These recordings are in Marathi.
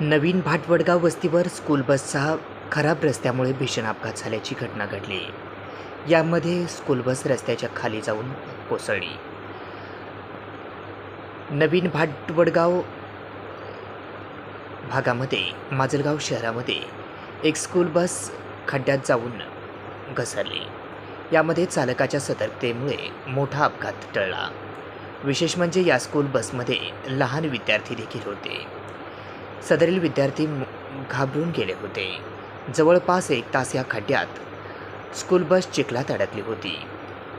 नवीन भाटवडगाव वस्तीवर स्कूल बसचा खराब रस्त्यामुळे भीषण अपघात झाल्याची घटना घडली. यामध्ये स्कूल बस रस्त्याच्या खाली जाऊन कोसळली. नवीन भाटवडगाव भागामध्ये माजलगाव शहरामध्ये एक स्कूल बस खड्ड्यात जाऊन घसरली. यामध्ये चालकाच्या सतर्कतेमुळे मोठा अपघात टळला. विशेष म्हणजे या स्कूल बसमध्ये लहान विद्यार्थी देखील होते. सदरील विद्यार्थी घाबरून गेले होते. जवळपास एक तास या खड्ड्यात स्कूल बस चिखलात अडकली होती.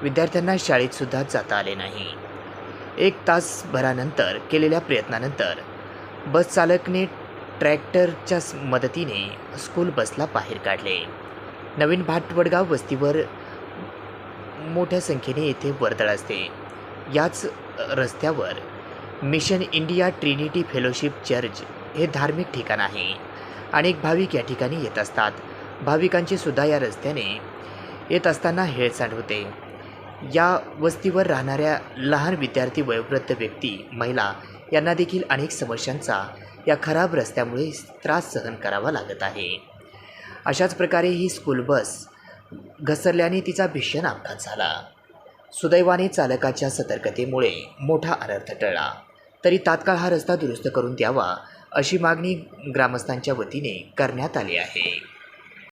विद्यार्थ्यांना शाळेतसुद्धा जाता आले नाही. एक तासभरानंतर केलेल्या प्रयत्नानंतर बस चालकने ट्रॅक्टरच्या मदतीने स्कूल बसला बाहेर काढले. नवीन भाटवडगाव वस्तीवर मोठ्या संख्येने येथे वर्दळ असते. याच रस्त्यावर mission India trinity fellowship church हे धार्मिक ठिकाण आहे. अनेक भाविक या ठिकाणी येत असतात. भाविकांची सुद्धा या रस्त्याने येत असताना हेळसांड होते. या वस्तीवर राहणाऱ्या लहान विद्यार्थी वयोवृद्ध व्यक्ती महिला यांना देखील अनेक समस्यांचा या खराब रस्त्यामुळे त्रास सहन करावा लागत आहे. अशाच प्रकारे ही स्कूल बस घसरल्याने तिचा भीषण अपघात झाला. सुदैवाने चालकाच्या सतर्कतेमुळे मोठा अनर्थ टळला. तरी तात्काळ हा रस्ता दुरुस्त करून द्यावा अशी मागणी ग्रामस्थांच्या वतीने करण्यात आली आहे.